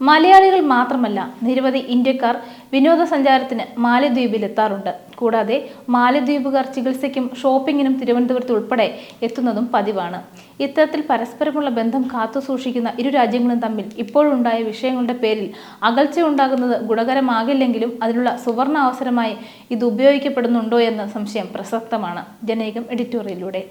മലയാളികൾ മാത്രമല്ല നിരവധി ഇന്ത്യക്കാർ വിനോദസഞ്ചാരത്തിന് മാലദ്വീപിൽ എത്താറുണ്ട് കൂടാതെ മാലദ്വീപുകാർ ചികിത്സയ്ക്കും ഷോപ്പിങ്ങിനും തിരുവനന്തപുരത്ത് ഉൾപ്പെടെ എത്തുന്നതും പതിവാണ്. ഇത്തരത്തിൽ പരസ്പരമുള്ള ബന്ധം കാത്തുസൂക്ഷിക്കുന്ന ഇരു രാജ്യങ്ങളും തമ്മിൽ ഇപ്പോഴുണ്ടായ വിഷയങ്ങളുടെ പേരിൽ അകൽച്ച ഉണ്ടാകുന്നത് ഗുണകരമാകില്ലെങ്കിലും അതിനുള്ള സുവർണ അവസരമായി ഇത് ഉപയോഗിക്കപ്പെടുന്നുണ്ടോ എന്ന സംശയം പ്രസക്തമാണ്. ജനൈകം എഡിറ്റോറിയലിലൂടെ.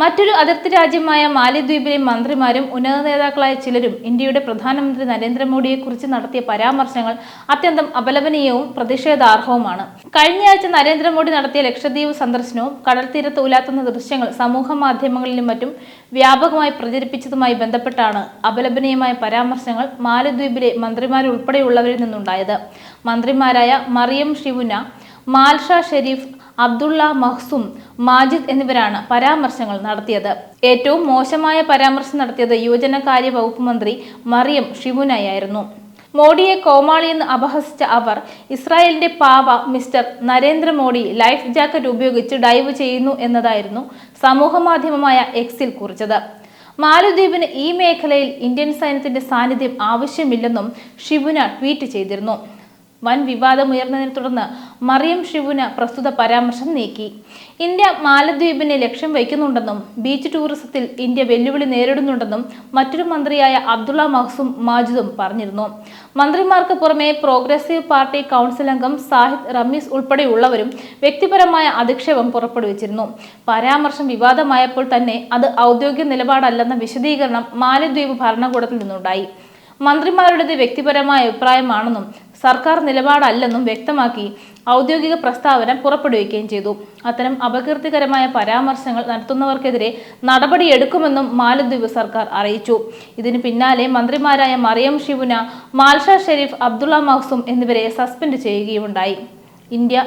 മറ്റൊരു അതിർത്തി രാജ്യമായ മാലിദ്വീപിലെ മന്ത്രിമാരും ഉന്നത നേതാക്കളായ ചിലരും ഇന്ത്യയുടെ പ്രധാനമന്ത്രി നരേന്ദ്രമോദിയെക്കുറിച്ച് നടത്തിയ പരാമർശങ്ങൾ അത്യന്തം അപലപനീയവും പ്രതിഷേധാർഹവുമാണ്. കഴിഞ്ഞയാഴ്ച നരേന്ദ്രമോദി നടത്തിയ ലക്ഷദ്വീപ് സന്ദർശനവും കടൽത്തീരത്ത് ഉലാത്തുന്ന ദൃശ്യങ്ങൾ സമൂഹ മാധ്യമങ്ങളിലും മറ്റും വ്യാപകമായി പ്രചരിപ്പിച്ചതുമായി ബന്ധപ്പെട്ടാണ് അപലപനീയമായ പരാമർശങ്ങൾ മാലദ്വീപിലെ മന്ത്രിമാരുൾപ്പെടെയുള്ളവരിൽ നിന്നുണ്ടായത്. മന്ത്രിമാരായ മറിയം ഷിവുന മാൽഷ ഷെരീഫ് അബ്ദുള്ള മഹ്സും മാജിദ് എന്നിവരാണ് പരാമർശങ്ങൾ നടത്തിയത്. ഏറ്റവും മോശമായ പരാമർശം നടത്തിയത് യുവജനകാര്യ വകുപ്പ് മന്ത്രി മറിയം ഷിബുനായിരുന്നു മോഡിയെ കോമാളിയെന്ന് അപഹസിച്ച അവർ ഇസ്രായേലിന്റെ പാവ മിസ്റ്റർ നരേന്ദ്രമോദി ലൈഫ് ജാക്കറ്റ് ഉപയോഗിച്ച് ഡൈവ് ചെയ്യുന്നു എന്നതായിരുന്നു സമൂഹമാധ്യമമായ എക്സിൽ കുറിച്ചത്. മാലദ്വീപിന് ഈ മേഖലയിൽ ഇന്ത്യൻ സൈന്യത്തിന്റെ സാന്നിധ്യം ആവശ്യമില്ലെന്നും ഷിബുന ട്വീറ്റ് ചെയ്തിരുന്നു. വൻ വിവാദമുയർന്നതിനെ തുടർന്ന് മറിയം ഷിബുന പ്രസ്തുത പരാമർശം നീക്കി. ഇന്ത്യ മാലദ്വീപിനെ ലക്ഷ്യം വയ്ക്കുന്നുണ്ടെന്നും ബീച്ച് ടൂറിസത്തിൽ ഇന്ത്യ വെല്ലുവിളി നേരിടുന്നുണ്ടെന്നും മറ്റൊരു മന്ത്രിയായ അബ്ദുള്ള മഹ്സും മാജിദും പറഞ്ഞിരുന്നു. മന്ത്രിമാർക്ക് പുറമെ പ്രോഗ്രസീവ് പാർട്ടി കൗൺസിൽ അംഗം സാഹിദ് റമീസ് ഉൾപ്പെടെയുള്ളവരും വ്യക്തിപരമായ അധിക്ഷേപം പുറപ്പെടുവിച്ചിരുന്നു. പരാമർശം വിവാദമായപ്പോൾ തന്നെ അത് ഔദ്യോഗിക നിലപാടല്ലെന്ന വിശദീകരണം മാലദ്വീപ് ഭരണകൂടത്തിൽ നിന്നുണ്ടായി. മന്ത്രിമാരുടേത് വ്യക്തിപരമായ അഭിപ്രായമാണെന്നും സർക്കാർ നിലപാടല്ലെന്നും വ്യക്തമാക്കി ഔദ്യോഗിക പ്രസ്താവന പുറപ്പെടുവിക്കുകയും ചെയ്തു. അത്തരം അപകീർത്തികരമായ പരാമർശങ്ങൾ നടത്തുന്നവർക്കെതിരെ നടപടിയെടുക്കുമെന്നും മാലദ്വീപ് സർക്കാർ അറിയിച്ചു. ഇതിന് പിന്നാലെ മന്ത്രിമാരായ മറിയം ഷിബുന മാൽഷ ഷെരീഫ് അബ്ദുള്ള മഹ്സും എന്നിവരെ സസ്പെൻഡ് ചെയ്യുകയുണ്ടായി ഇന്ത്യ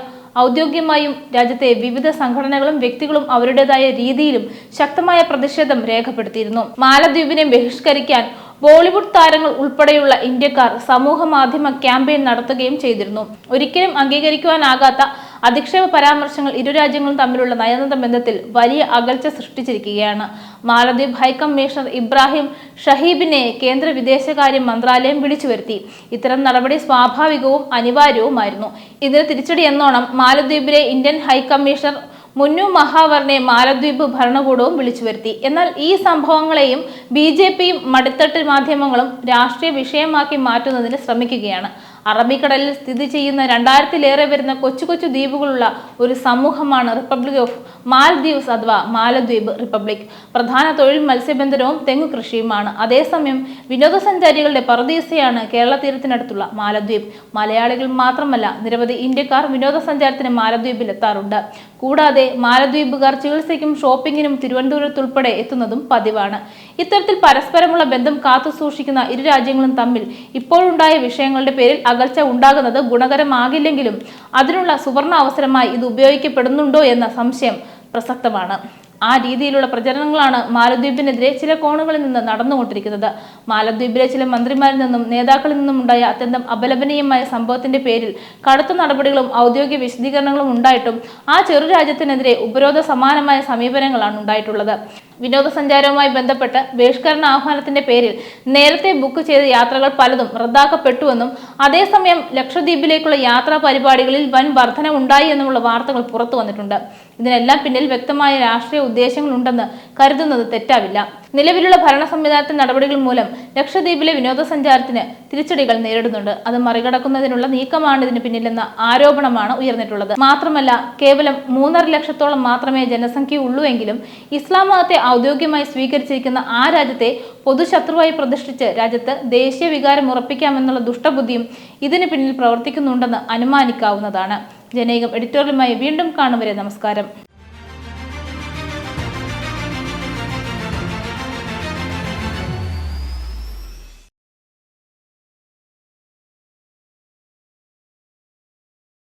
ഔദ്യോഗികമായും രാജ്യത്തെ വിവിധ സംഘടനകളും വ്യക്തികളും അവരുടേതായ രീതിയിലും ശക്തമായ പ്രതിഷേധം രേഖപ്പെടുത്തിയിരുന്നു. മാലദ്വീപിനെ ബഹിഷ്കരിക്കാൻ ബോളിവുഡ് താരങ്ങൾ ഉൾപ്പെടെയുള്ള ഇന്ത്യക്കാർ സമൂഹ മാധ്യമ ക്യാമ്പയിൻ നടത്തുകയും ചെയ്തിരുന്നു. ഒരിക്കലും അംഗീകരിക്കുവാനാകാത്ത അധിക്ഷേപ പരാമർശങ്ങൾ ഇരു രാജ്യങ്ങളും തമ്മിലുള്ള നയതന്ത്ര ബന്ധത്തിൽ വലിയ അകൽച്ച സൃഷ്ടിച്ചിരിക്കുകയാണ്. മാലദ്വീപ് ഹൈക്കമ്മീഷണർ ഇബ്രാഹിം ഷഹീബിനെ കേന്ദ്ര വിദേശകാര്യ മന്ത്രാലയം വിളിച്ചു വരുത്തി ഇത്തരം നടപടി സ്വാഭാവികവും അനിവാര്യവുമായിരുന്നു. ഇതിന് തിരിച്ചടി എന്നോണം മാലദ്വീപിലെ ഇന്ത്യൻ ഹൈക്കമ്മീഷണർ മുന്നു മഹാവർണെ മാലദ്വീപ് ഭരണകൂടവും വിളിച്ചു വരുത്തി. എന്നാൽ ഈ സംഭവങ്ങളെയും ബി ജെ പിയും മടിത്തട്ട് മാധ്യമങ്ങളും രാഷ്ട്രീയ വിഷയമാക്കി മാറ്റുന്നതിന് ശ്രമിക്കുകയാണ്. അറബിക്കടലിൽ സ്ഥിതി ചെയ്യുന്ന രണ്ടായിരത്തിലേറെ വരുന്ന കൊച്ചു കൊച്ചു ദ്വീപുകളുള്ള ഒരു സമൂഹമാണ് റിപ്പബ്ലിക് ഓഫ് മാൽദ്വീപ്സ് അഥവാ മാലദ്വീപ് റിപ്പബ്ലിക് പ്രധാന തൊഴിൽ മത്സ്യബന്ധനവും തെങ്ങു കൃഷിയുമാണ്. അതേസമയം വിനോദസഞ്ചാരികളുടെ പറദീസയാണ് കേരള തീരത്തിനടുത്തുള്ള മാലദ്വീപ് മലയാളികൾ മാത്രമല്ല നിരവധി ഇന്ത്യക്കാർ വിനോദസഞ്ചാരത്തിന് മാലദ്വീപിൽ എത്താറുണ്ട് കൂടാതെ മാലദ്വീപുകാർ ചികിത്സയ്ക്കും ഷോപ്പിങ്ങിനും തിരുവനന്തപുരത്തുൾപ്പെടെ എത്തുന്നതും പതിവാണ്. ഇത്തരത്തിൽ പരസ്പരമുള്ള ബന്ധം കാത്തു സൂക്ഷിക്കുന്ന ഇരു രാജ്യങ്ങളും തമ്മിൽ ഇപ്പോഴുണ്ടായ വിഷയങ്ങളുടെ പേരിൽ അകൽച്ച ഉണ്ടാകുന്നത് ഗുണകരമാകില്ലെങ്കിലും അതിനുള്ള സുവർണ അവസരമായി ഇത് ഉപയോഗിക്കപ്പെടുന്നുണ്ടോ എന്ന സംശയം പ്രസക്തമാണ്. ആ രീതിയിലുള്ള പ്രചരണങ്ങളാണ് മാലദ്വീപിനെതിരെ ചില കോണുകളിൽ നിന്ന് നടന്നുകൊണ്ടിരിക്കുന്നത്. മാലദ്വീപിലെ ചില മന്ത്രിമാരിൽ നിന്നും നേതാക്കളിൽ നിന്നും ഉണ്ടായ അത്യന്തം അപലപനീയമായ സംഭവത്തിന്റെ പേരിൽ കടുത്ത നടപടികളും ഔദ്യോഗിക വിശദീകരണങ്ങളും ഉണ്ടായിട്ടും ആ ചെറു രാജ്യത്തിനെതിരെ ഉപരോധ സമാനമായ സമീപനങ്ങളാണ് ഉണ്ടായിട്ടുള്ളത്. വിനോദസഞ്ചാരവുമായി ബന്ധപ്പെട്ട് ബഹിഷ്കരണ ആഹ്വാനത്തിന്റെ പേരിൽ നേരത്തെ ബുക്ക് ചെയ്ത യാത്രകൾ പലതും റദ്ദാക്കപ്പെട്ടുവെന്നും അതേസമയം ലക്ഷദ്വീപിലേക്കുള്ള യാത്രാ പരിപാടികളിൽ വൻ വർധന ഉണ്ടായി എന്നുമുള്ള വാർത്തകൾ പുറത്തു വന്നിട്ടുണ്ട് ഇതിനെല്ലാം പിന്നിൽ വ്യക്തമായ രാഷ്ട്രീയ ഉദ്ദേശങ്ങളുണ്ടെന്ന് കരുതുന്നത് തെറ്റാവില്ല. നിലവിലുള്ള ഭരണ സംവിധാനത്തിന്റെ നടപടികൾ മൂലം ലക്ഷദ്വീപിലെ വിനോദസഞ്ചാരത്തിന് തിരിച്ചടികൾ നേരിടുന്നുണ്ട്. അത് മറികടക്കുന്നതിനുള്ള നീക്കമാണ് ഇതിന് പിന്നിലെന്ന ആരോപണമാണ് ഉയർന്നിട്ടുള്ളത്. മാത്രമല്ല കേവലം മൂന്നര ലക്ഷത്തോളം മാത്രമേ ജനസംഖ്യ ഉള്ളൂവെങ്കിലും ഇസ്ലാം മതത്തെ ഔദ്യോഗികമായി സ്വീകരിച്ചിരിക്കുന്ന ആ രാജ്യത്തെ പൊതുശത്രുവായി പ്രതിഷ്ഠിച്ച് രാജ്യത്ത് ദേശീയ വികാരം ഉറപ്പിക്കാമെന്നുള്ള ദുഷ്ടബുദ്ധിയും ഇതിന് പിന്നിൽ പ്രവർത്തിക്കുന്നുണ്ടെന്ന് അനുമാനിക്കാവുന്നതാണ്. ജനൈകം എഡിറ്റോറിയലുമായി വീണ്ടും കാണുവരെ നമസ്കാരം.